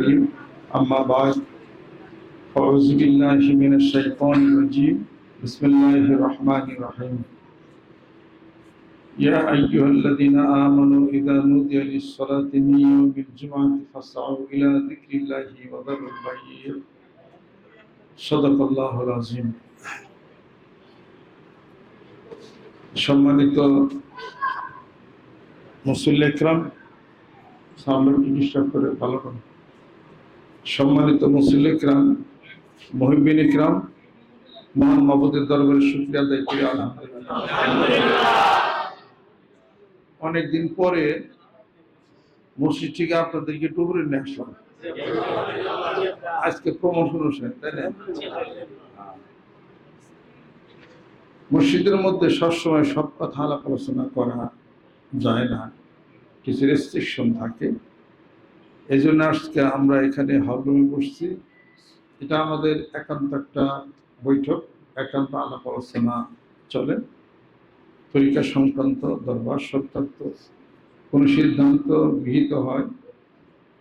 الرجيم أما بعد أعوذ بالله من الشيطان الرجيم بسم الله الرحمن الرحيم يا أيها الذين آمنوا إذا نودي للصلاة من يوم الجمعة فاسعوا إلى ذكر الله وذروا البيع صدق الله العظيم সম্মানিত মুসল্লি একরাম সামনে ডিস্টার্ব করে ভালো করে সম্মানিত মুসল্লি একরাম মহিবিন ইকরাম, মহান মাবুদের দরবারে শুক্রিয়া আদায় আলহামদুলিল্লাহ। অনেকদিন পরে মসজিদ থেকে আপনাদেরকে টুকরে নিয়ে আসলাম। আজকে প্রমোশন তাই না? মসজিদের মধ্যে সবসময় সব কথা আলাপ আলোচনা করা যায় না। কিছু রেস্ট্রিকশন থাকে। এই জন্য আজকে আমরা এখানে হলরুমে বসছি। এটা আমাদের একান্ত একটা বৈঠক, একান্ত আলাপ আলোচনা চলে। তরিকা সংক্রান্ত দরবার সংক্রান্ত কোনো সিদ্ধান্ত গৃহীত হয়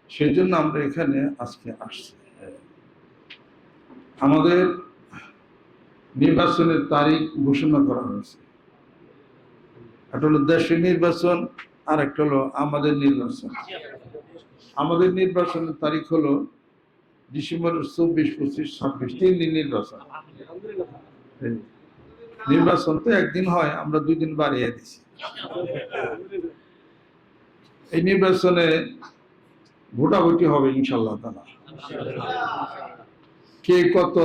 সেই জন্য আমরা এখানে আজকে আসছি। আমাদের নির্বাচনের তারিখ ঘোষণা করা হয়েছে। একটা হলো দেশের নির্বাচন আর একটা হলো আমাদের নির্বাচন। আমাদের নির্বাচনের তারিখ হলো ডিসেম্বরের চব্বিশ পঁচিশ ছাব্বিশ। তিন দিন নির্বাচন। নির্বাচন তো একদিন হয় আমরা দুই দিন বাড়িয়ে দিছি। এই নির্বাচনে ভোটাভুটি হবে ইনশাল্লাহ তালা। কে কত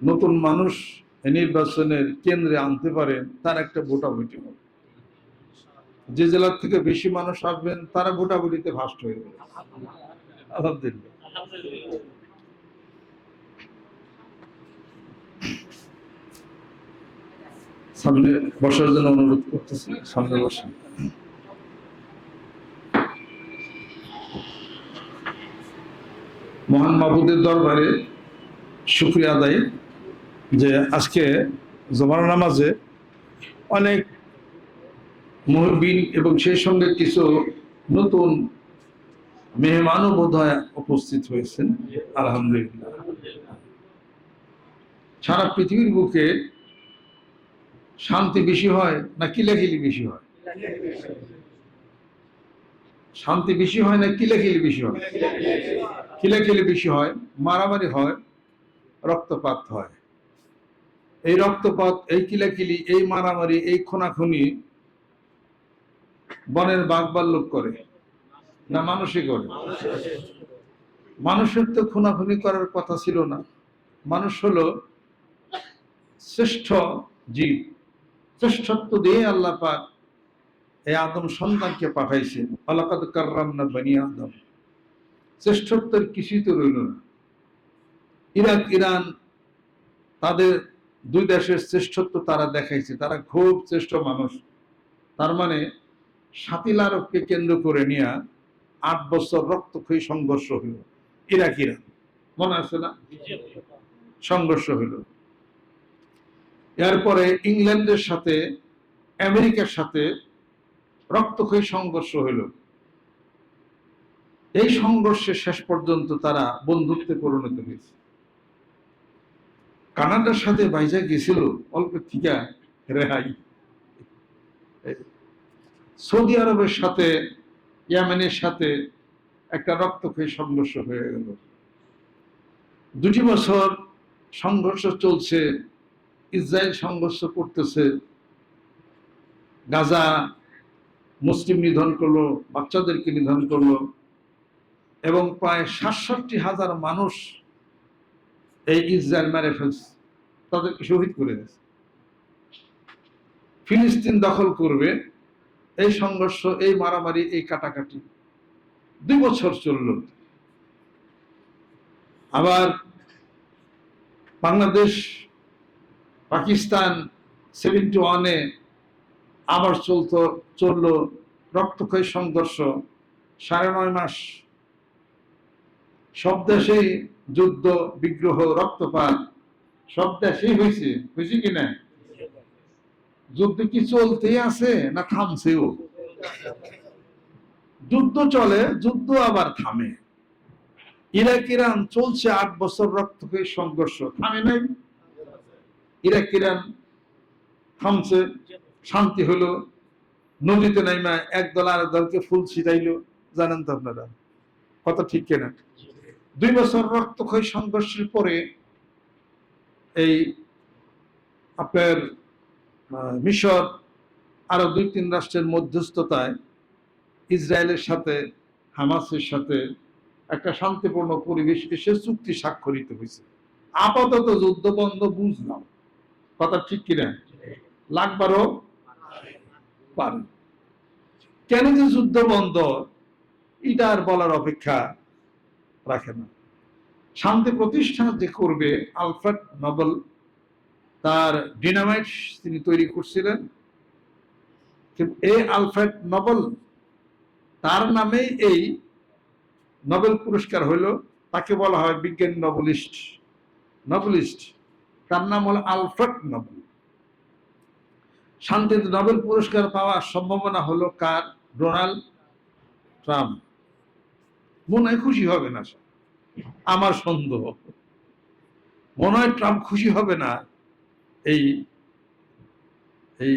নতুন মানুষ এই নির্বাচনের কেন্দ্রে আনতে পারেন তার একটা ভোটাভুটি হবে। যে জেলার থেকে বেশি মানুষ আসবেন, তারা ভোটাভুটিতে ফার্স্ট হয়ে যাবে। আলহামদুলিল্লাহ। সামনে বসার জন্য অনুরোধ করতেছি, সামনে বসেন। মহান মাহবুদের দরবারে শুক্রিয়া আদায় যে আজকে জমার নামাজে অনেক মহবিন এবং সেই সঙ্গে কিছু নতুন মেহমানও বোধ উপস্থিত হয়েছেন। আলহামদুলিল্লাহ। সারা পৃথিবীর বুকে শান্তি বেশি হয় না কিলাকিলি বেশি হয়? শান্তি বেশি হয় না কিলাকিলি বেশি হয়? কিলাকিলি বেশি হয়, মারামারি হয়, রক্তপাত হয়। এই রক্তপাত, এই কিলাকিলি, এই মারামারি, এই খুনাখুনি বনের বাঘ লোক করে, না মানুষই করে? মানুষের তো খুনাখুনি করার কথা ছিল না। মানুষ হলো শ্রেষ্ঠ জীব। শ্রেষ্ঠত্ব দিয়ে আল্লাহ পাক এই আদম সন্তানকে পাঠাইছে। আলাকাদ কার্রাম না বানি আদম। শ্রেষ্ঠত্বের কিছুই তো রইল না। ইরাক, ইরান, তাদের দুই দেশের শ্রেষ্ঠত্ব তারা দেখাইছে। তারা খুব শ্রেষ্ঠ মানুষ। তার মানে সাতিল আরবকে কেন্দ্র করে নিয়ে আট বছর রক্তক্ষয়ী সংঘর্ষ হইল ইরাক, ইরান। মনে আছে না? সংঘর্ষ হইল এরপরে ইংল্যান্ডের সাথে, আমেরিকার সাথে রক্তক্ষয়ী সংঘর্ষ হইল এই সংঘর্ষে শেষ পর্যন্ত তারা বন্ধুত্বে পরিণত হয়েছে। কানাডার সাথে বাইজা গেছিল, অল্প থিকা রেহাই। সৌদি আরবের সাথে, ইয়ামেনের সাথে একটা রক্তক্ষয়ী সংঘর্ষ হয়ে গেল। দুটি বছর সংঘর্ষ চলছে, ইসরায়েল সংঘর্ষ করতেছে, গাজা মুসলিম নিধন করল, বাচ্চাদেরকে নিধন করল, এবং প্রায় সাতষট্টি হাজার মানুষ এই ইসরায়েল মেরে ফেলছে, তাদেরকে শহীদ করে দিয়েছে। ফিলিস্তিন দখল করবে এই সংঘর্ষ, এই মারামারি, এই কাটাকাটি। দুই বছর চলল। আবার বাংলাদেশ, পাকিস্তান, সেভেন্টি ওয়ানে আবার চলত, চলল রক্তক্ষয়ী সংঘর্ষ, সাড়ে নয় মাস। সব দেশেই যুদ্ধ, বিগ্রহ, রক্তপাত, সব দেশেই হয়েছে হয়েছে কি না? যুদ্ধ কি চলতেই আছে না থামছেও? যুদ্ধ চলে, যুদ্ধ আবার থামে। ইরাক ইরান চলছে আট বছর রক্তক্ষয়ী সংঘর্ষ, থামে নাই। ইরাক ইরান থামছে, শান্তি হলো। নদীতে নাইমা এক দল আর দলকে ফুল ছিটাইলো। জানেন তো আপনারা? কথা ঠিক কেনা? দুই বছর রক্তক্ষয়ী সংঘর্ষের পরে এই আপনার মিশর আরও দুই তিন রাষ্ট্রের মধ্যস্থতায় ইসরায়েলের সাথে, হামাসের সাথে একটা শান্তিপূর্ণ পরিবেশ এসে চুক্তি স্বাক্ষরিত হয়েছে। আপাতত যুদ্ধ বন্ধ বুঝলাম। কথা ঠিক কিনা? লাগবারও পারে কেন যে যুদ্ধ বন্ধ, এটা আর বলার অপেক্ষা রাখে না। শান্তি প্রতিষ্ঠা যে করবে আলফ্রেড নবল তার ডিনামাইট তিনি তৈরি করছিলেন। এ আলফ্রেড নবল, তার নামে এই নোবেল পুরস্কার হইল, তাকে বলা হয় বিজ্ঞান নবলিস্ট। নবলিস্ট, তার নাম হল আলফ্রেড নবল। শান্তিতে নোবেল পুরস্কার পাওয়ার সম্ভাবনা হলো কার? Donald Trump. মনে হয় খুশি হবে না। আমার সন্দেহ। মনে হয় ট্রাম্প খুশি হবে না। এই এই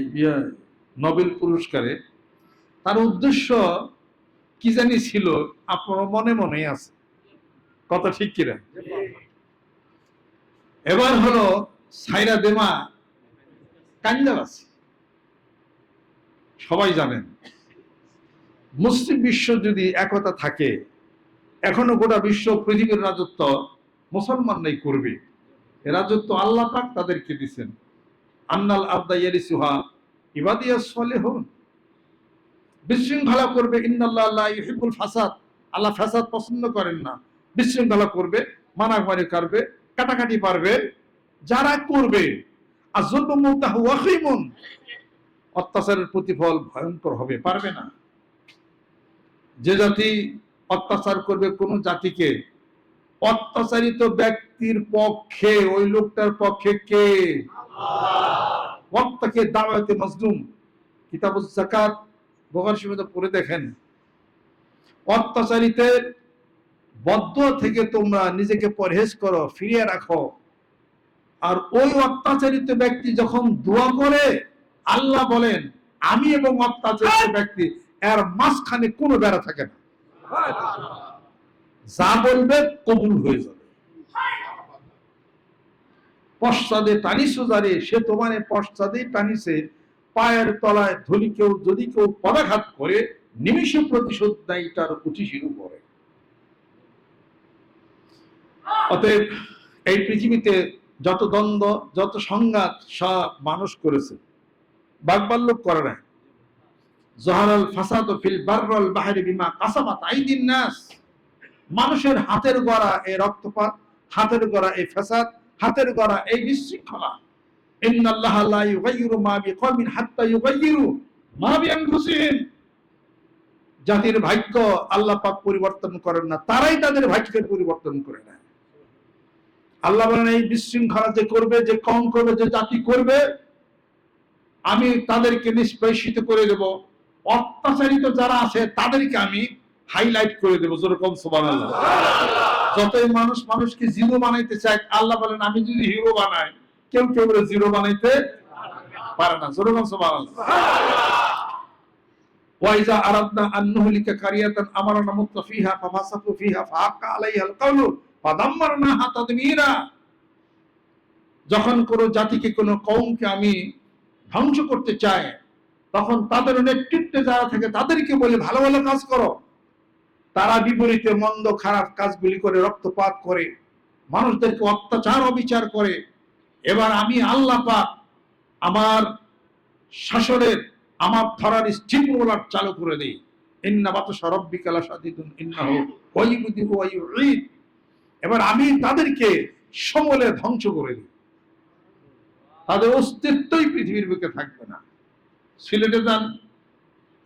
নোবেল পুরস্কারে তার উদ্দেশ্য কি জানি ছিল, আপনার মনে মনে আছে। কথা ঠিক কিনা? এবার হলো সাইরা দেমা কাঞ্জাবাসী সবাই জানেন, মুসলিম বিশ্ব যদি একতা থাকে, এখনও গোটা বিশ্ব পৃথিবীর রাজত্ব মুসলমানরাই করবে। রাজত্ব আল্লাহ পাক তাদেরকে দিছেন। আন্নাল আবদা ইয়ারিসুহা ইবাদিয়া সালেহুন। বিশৃঙ্খলা করবে, ইন্নাল্লাহ লা ইউহিব্বুল ফাসাদ। আল্লাহ ফাসাদ পছন্দ করেন না। বিশৃঙ্খলা করবে, মারামারি করবে, কাটাকাটি পারবে, যারা করবে। আর জুলমু মুতাহু ওয়াখিমুন অত্যাচারের প্রতিফল ভয়ঙ্কর হবে, পারবে না। যে জাতি অত্যাচার করবে কোন জাতিকে অত্যাচারিত ব্যক্তির পক্ষে ওই লোকটার পক্ষে কে? ওয়াক্তাকে দাওয়াতে মজলুম। কিতাবুজ জাকাত বোখার সীমিত পড়ে দেখেন। অত্যাচারিতের বদ্ধ থেকে তোমরা নিজেকে পরহেজ করো ফিরিয়ে রাখো। আর ওই অত্যাচারিত ব্যক্তি যখন দোয়া করে আল্লাহ বলেন আমি এবং অত্যাচারিত ব্যক্তি এর মাঝখানে কোনো বেড়া থাকে না। যা বলবে কবুল হয়ে যাবে। পশ্চাদে টানিছো যারে সে তোমার পশ্চাদে টানিছে। পায়ের তলায় ধরি কেউ, যদি কেউ পদাঘাত করে, নিমিষে প্রতিশোধ দেয় তার উচিসির উপরে। অতএব এই পৃথিবীতে যত দ্বন্দ্ব, যত সংঘাত, সব মানুষ করেছে। বাগবাল্য করে না জহারাল ফাসাদ ফিল বাররাল বাহারি বিমা কাসাবাত আইদিন নাস। মানুষের হাতের গড়া এই রক্তপাত, হাতের গড়া এই ফাসাদ হাতের গড়া এই বিশৃঙ্খলা। জাতির ভাগ্য আল্লাহ পাক পরিবর্তন করেন না, তারাই তাদের ভাগ্যের পরিবর্তন করে নেয়। আল্লাহ বলেন, এই বিশৃঙ্খলা যে করবে, যে কম করবে, যে জাতি করবে, আমি তাদেরকে নিষ্পেষিত করে দেব। অত্যাচারিত যারা আছে, তাদেরকে আমি হাইলাইট করে দেবো যেরকম সুবহানাল্লাহ। যতই মানুষ মানুষকে জিরো বানাইতে চায় আল্লাহ বলেন আমি যদি হিরো বানাই কেউ কেউ বলে জিরো বানাইতে পারে না। যেরকম সুবহানাল্লাহ। ওয়াইজা আরাদনা আন নুহলিকা কারিয়াতান মুত্তাফিহা ফাফাসাকু ফিহা ফাহাক্কা আলাইহাল কাউলু ফাদাম্মারনাহা তাদমীরা। যখন কোন জাতিকে কোন কওমকে আমি ধ্বংস করতে চাই তখন তাদের নেতৃত্বে যারা থাকে তাদেরকে বলে ভালো ভালো কাজ করো। তারা বিপরীতে মন্দ, খারাপ কাজগুলি করে, রক্তপাত করে, মানুষদেরকে অত্যাচার, অবিচার করে। এবার আমি আল্লাহ পাক আমার শাসনের, আমার ধরার স্টিমুলার চালু করে দেই। ইন্না ইন্নাহু ওয়াইবুদি ওয়াইউঈদ এবার আমি তাদেরকে সমলে ধ্বংস করে দিই। তাদের অস্তিত্বই পৃথিবীর বুকে থাকবে না। সিলেটে যান।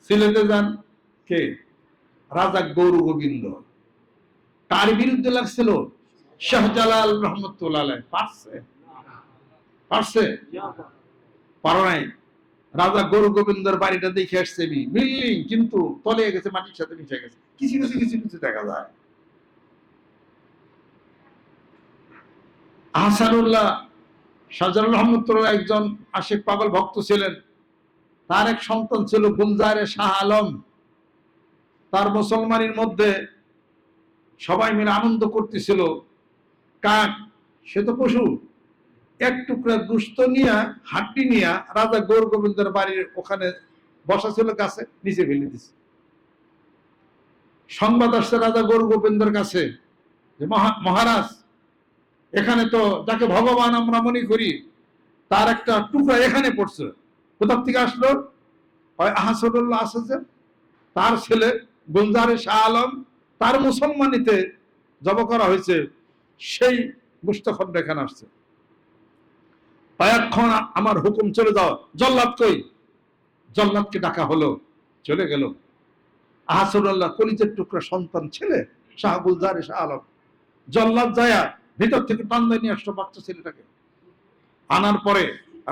সিলেটে যান। কে? রাজা গৌর গোবিন্দ। তার বিরুদ্ধে লাগছিল শাহজালাল রহমতুল্লাহ পারছে? পারছে? পারো নাই। রাজা গৌর গোবিন্দর বাড়িটা দেখে আসছে আমি। বিল্ডিং, কিন্তু তলে গেছে, মাটির সাথে মিশে গেছে। কিছু কিছু কিছু কিছু দেখা যায়। আহসানুল্লাহ শাহজালাল রহমতুল্লাহ একজন আশিক পাগল ভক্ত ছিলেন। তার এক সন্তান ছিল গুলজারে শাহ আলম। তার মুসলমানের মধ্যে সবাই মিলে আনন্দ করতেছিল। কাক, সে তো পশু। এক টুকরা দুষ্ট নিয়া, হাড্ডি নিয়া রাজা গৌর গোবিন্দের বাড়ির ওখানে বসা ছিল কাছে, নিচে ফেলে দিছে। সংবাদ আসছে রাজা গৌর গোবিন্দর কাছে যে, মহা- মহারাজ, এখানে তো যাকে ভগবান আমরা মনে করি, তার একটা টুকরা এখানে পড়ছে। কোথার থেকে আসলো? হয় আহাসুল্লাহ আসছে তার ছেলে গুলজারে শাহ আলম তার মুসলমানিতে জব করা হয়েছে, সেই গুস্তখণ্ড এখানে আসছে। কয়েকক্ষণ আমার হুকুম চলে যাও, জল্লাদ কই? জল্লাদকে ডাকা হলো, চলে গেল। আহাসুল্লাহ কলিজের টুকরা সন্তান ছেলে, শাহ গুলজারে শাহ আলম। জল্লাদ যায়া ভিতর থেকে টান্দায় নিয়ে আসলো বাচ্চা ছেলেটাকে। আনার পরে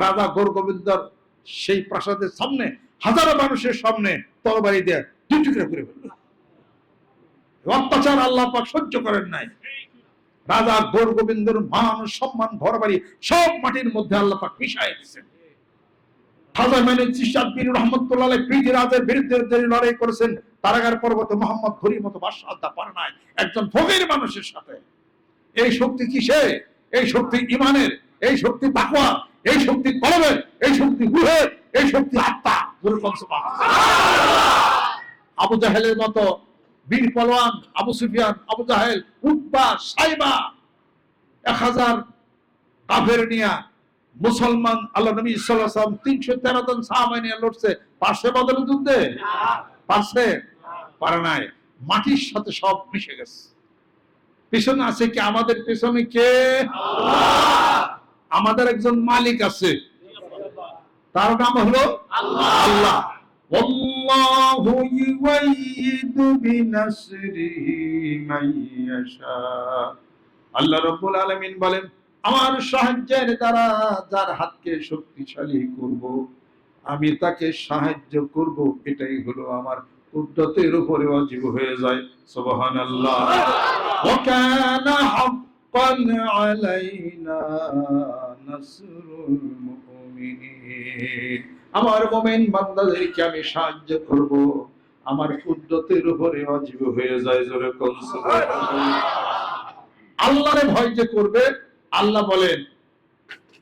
রাজা গোর গোবিন্দর সেই প্রাসাদের সামনে, হাজারো মানুষের সামনে তরবারি দিয়ে টুকরা করে অত্যাচার আল্লাহ পাক সহ্য করেন নাই। রাজা গোর গোবিন্দর মান, সম্মান ঘর বাড়ি সব মাটির মধ্যে আল্লাহ পাক মিশাই দিচ্ছেন চিশাদ বিন রহমতুল্লাহ বিরুদ্ধে লড়াই করেছেন পর্বতে মোহাম্মদ মতো নাই। একজন ফকির মানুষের সাথে। এই শক্তি কিসে এই শক্তি ইমানের এই শক্তি তাকওয়া এই শক্তি কলমের এই শক্তি গুহের এই শক্তি আত্মা গুরু আবু জাহেলের মতো বীর পলোয়ান, আবু সুফিয়ান, আবু জাহেল উদ্বা সাইবা, এক হাজার কাফের নিয়া মুসলমান আল্লাহ নবী সাল্লাম তিনশো তেরো জন সাহাবাই নিয়ে লড়ছে। পাশে বদলের যুদ্ধে? পাশে পারে নাই। মাটির সাথে সব মিশে গেছে। পিছনে আছে কি আমাদের পিছনে কে? আমাদের একজন মালিক আছে। তার নাম হলো আল্লাহ। والله يؤيد بنصره من يشاء আল্লাহ রাব্বুল আলামিন বলেন আমার সাহায্যের দ্বারা যার হাতকে শক্তিশালী করব আমি তাকে সাহায্য করব এটাই হলো আমার উদ্যতের উপরে অজীব হয়ে যায় সুবহানাল্লাহ ওয়া কানা হাক্কান আলাইনা নাসরুল মুমিনিন আমার মুমিন বান্দাদেরকে আমি সাহায্য করব। আমার উদ্যতের উপরে অজীব হয়ে যায় জোরে আল্লাহরে ভয় যে করবে আল্লাহ বলেন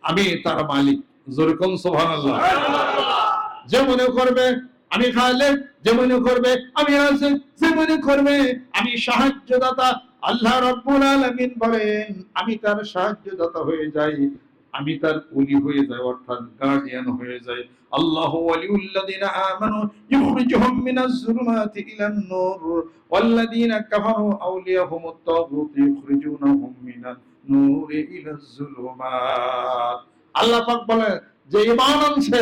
আমি তার মালিক। জোরে কোন সুবহানাল্লাহ। যে মনে করবে আমি খালেদ যে মনে করবে আমি আসিফ যে মনে করবে আমি সাহায্যদাতা। আল্লাহ রাব্বুল আলামিন বলেন আমি তার সাহায্যদাতা হয়ে যাই। আমি তার ওলি হয়ে যাই অর্থাৎ গার্ডিয়ান হয়ে যাই। আল্লাহু ওয়ালিউল্লাযিনা আমানু ইখরিজুহুম মিনাজ যুলুমাতি ইলান নূর, ওয়াল্লাযিনা কাফারু আউলিয়াহুমুত তাগুত ইখরিজুনাহুম মিনান নূরি ইলাজ যুলুমাত আল্লাহ পাক বলে, যে ঈমান আনছে,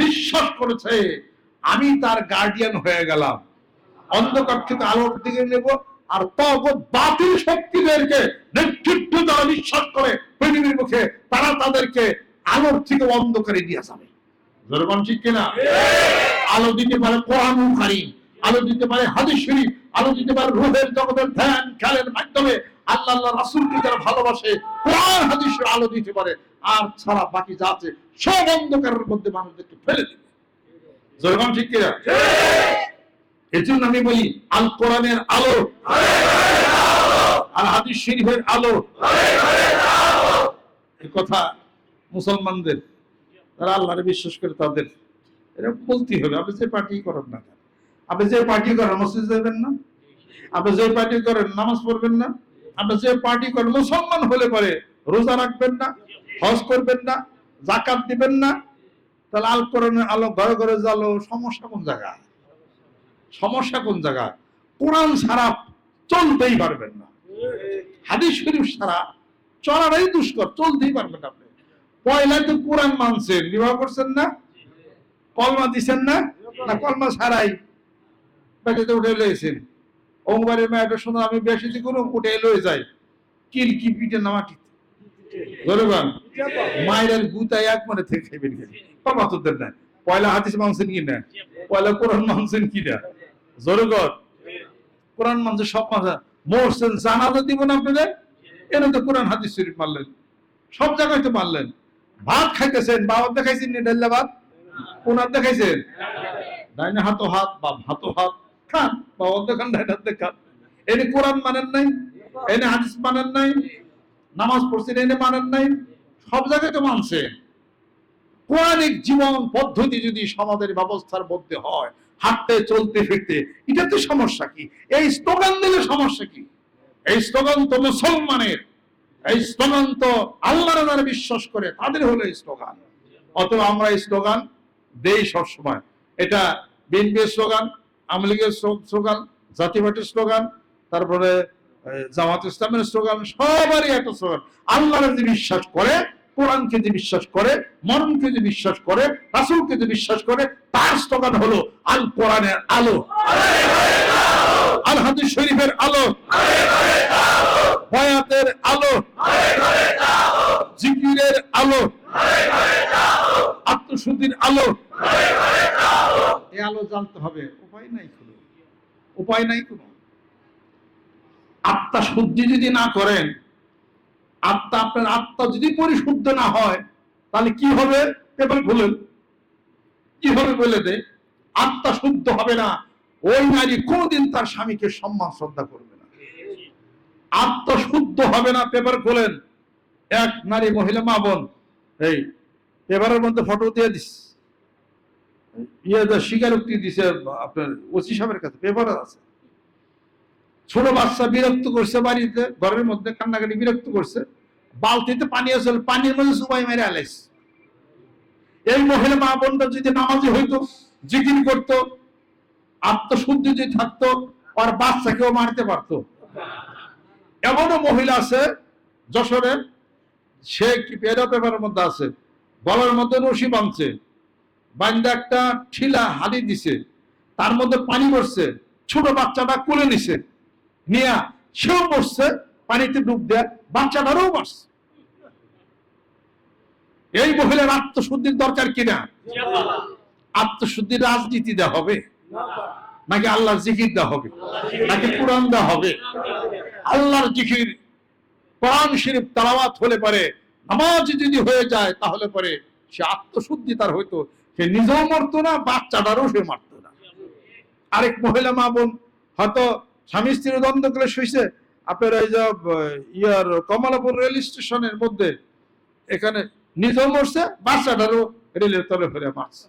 বিশ্বাস করেছে, আমি তার গার্ডিয়ান হয়ে গেলাম। অন্ধকার থেকে আলোর দিকে নেব আর তখন বাতিল শক্তিদেরকে নেতৃত্ব যারা বিশ্বাস করে পৃথিবীর মুখে তারা তাদেরকে আলোর থেকে অন্ধকারে দিয়ে যাবে। যেরকম ঠিক কিনা? আলো দিতে পারে কোরআন আলো দিতে পারে হাদিস শরীফ, আলো দিতে পারে রুহের জগতের ধ্যান খেলের মাধ্যমে। আল্লাহ আল্লাহ রাসূলকে যারা ভালোবাসে, কোরআন হাদিসের আলো দিতে পারে। আর ছাড়া বাকি যা আছে, সব অন্ধকারের মধ্যে মানুষদেরকে ফেলে দিবে। যেরকম ঠিক কিনা? এর জন্য আমি বলি আল কোরআনের আলো, আর হাদিস শরীফের আলো কথা মুসলমানদের তারা আল্লাহরে বিশ্বাস করে তাদের এটা বলতে হবে আপনি যে পার্টি করেন না? আপনি যে পার্টি করেন, মসজিদ যাবেন না? আপনি যে পার্টি করেন, নামাজ পড়বেন না? আপনি যে পার্টি করেন, মুসলমান হলে পরে রোজা রাখবেন না, হজ করবেন না জাকাত দিবেন না? তাহলে আল কোরআনের আলো ঘরে ঘরে জ্বালো সমস্যা কোন জায়গায়? সমস্যা কোন জায়গা কোরআন ছাড়া চলতেই পারবেন না। হাদিস শরীফ ছাড়া চলাটাই দুষ্কর, চলতেই পারবেন আপনি। পয়লা তো কোরআন মানছেন, বিবাহ করছেন না? কলমা দিছেন না? না, কলমা ছাড়াই পেটেতে উঠে লয়েছেন অঙ্গবারের মেয়েটা শুনে আমি বেশি দি করুন উঠে লয়ে যাই কিল কি পিঠে ধরবান মায়ের গুতায় এক মনে থেকে খাইবেন তোদের না পয়লা হাদিস মানছেন কি না? পয়লা কোরআন মানছেন কি না? জোরগর কোরআন মানছে সব মানছে মরছেন, জানাজা দিব না আপনাদের? এনে তো কোরআন হাদিস শরীফ মানলেন। সব জায়গায় তো মানলেন। ভাত খাইতেছেন বাবার দেখাইছেন নি ডাল্লা ভাত? ওনার দেখাইছেন ডাইনে হাতো হাত বা হাতো হাত, খান বাবার দেখান ডাইনে হাত দেখান এনে কোরআন মানেন নাই, এনে হাদিস মানেন নাই, নামাজ পড়ছেন, এনে মানেন নাই, সব জায়গায় তো মানছে। কোরআনিক জীবন পদ্ধতি যদি সমাজের ব্যবস্থার মধ্যে হয়, হাঁটতে, চলতে, ফিরতে এটা তো সমস্যা কি? এই স্লোগান দিলে সমস্যা কি? এই স্লোগান তো মুসলমানের। এই স্লোগান তো আল্লাহর যারা বিশ্বাস করে, তাদের হলো এই স্লোগান। অতএব আমরা এই স্লোগান দেই সবসময়। এটা বিএনপির স্লোগান, আওয়ামী লীগের স্লোগান, জাতীয় স্লোগান, তারপরে জামাত ইসলামের স্লোগান, সবারই একটা স্লোগান। আল্লাহর যে বিশ্বাস করে, কোরআনকে যে বিশ্বাস করে, মরণকে যে বিশ্বাস করে, রাসুলকে যে বিশ্বাস করে, তার স্লোগান হলো আল কোরআনের আলো। আল হাদিস শরীফের আলো। বয়াতের আলো। জিকিরের আলো। আত্মশুদ্ধির আলো। এই আলো জানতে হবে। উপায় নাই কোনো। উপায় নাই কোনো। আত্মা শুদ্ধি যদি না করেন আত্মা আপনার আত্মা যদি পরিশুদ্ধ না হয় তাহলে কি হবে? পেপার খুলেন কি হবে বলে দে? আত্মা শুদ্ধ হবে না। ওই নারী কোনদিন তার স্বামীকে সম্মান শ্রদ্ধা করবে না আত্মা শুদ্ধ হবে না, পেপার খোলেন। এক নারী মহিলা মা বোন। এই পেপারের মধ্যে ফটো দিয়ে দিস। ইয়ে স্বীকারোক্তি দিছে, আপনার ওসি সাহেবের কাছে, পেপার আছে। ছোট বাচ্চা বিরক্ত করছে বাড়িতে, ঘরের মধ্যে কান্নাকাটি বিরক্ত করছে। বালতিতে পানি আসল পানির মধ্যে সুবাই মেরে আলাইস এই মহিলা মা বোনটা যদি নামাজি হইতো, জিকির করতো, আত্মশুদ্ধি যদি থাকতো আর বাচ্চাকেও মারতে পারতো। এমনও মহিলা আছে যশোরে সে কি পেরো পেপারের মধ্যে আছে, গলার মধ্যে রশি বাঁধছে বান্দা একটা ঠিলা হাদি দিছে, তার মধ্যে পানি পড়ছে ছোট বাচ্চাটা কোলে নিছে, নিয়া সেও মরছে, পানিতে ডুব দেয় বাচ্চাটারও মারছে। এই মহিলার আত্মশুদ্ধির দরকার কিনা? আত্মশুদ্ধির রাজনীতি দেওয়া হবে, নাকি আল্লাহর জিকির দেওয়া হবে, নাকি কোরআন দেওয়া হবে? আল্লাহর জিকির, কোরআন শরীফ তালাওয়াত হলে পারে, নামাজ যদি হয়ে যায় তাহলে পরে সে আত্মশুদ্ধি তার হইতো। সে নিজেও মরতো না বাচ্চাটারও সে মারতো না। আরেক মহিলা মা বোন, হয়তো স্বামী স্ত্রীর দ্বন্দ্ব করে শুইছে। আপনার এই যে ইয়ার কমলাপুর রেল স্টেশনের মধ্যে, এখানে নিজেও মরছে বাচ্চাটারও রেলের তলে ফেলে মারছে।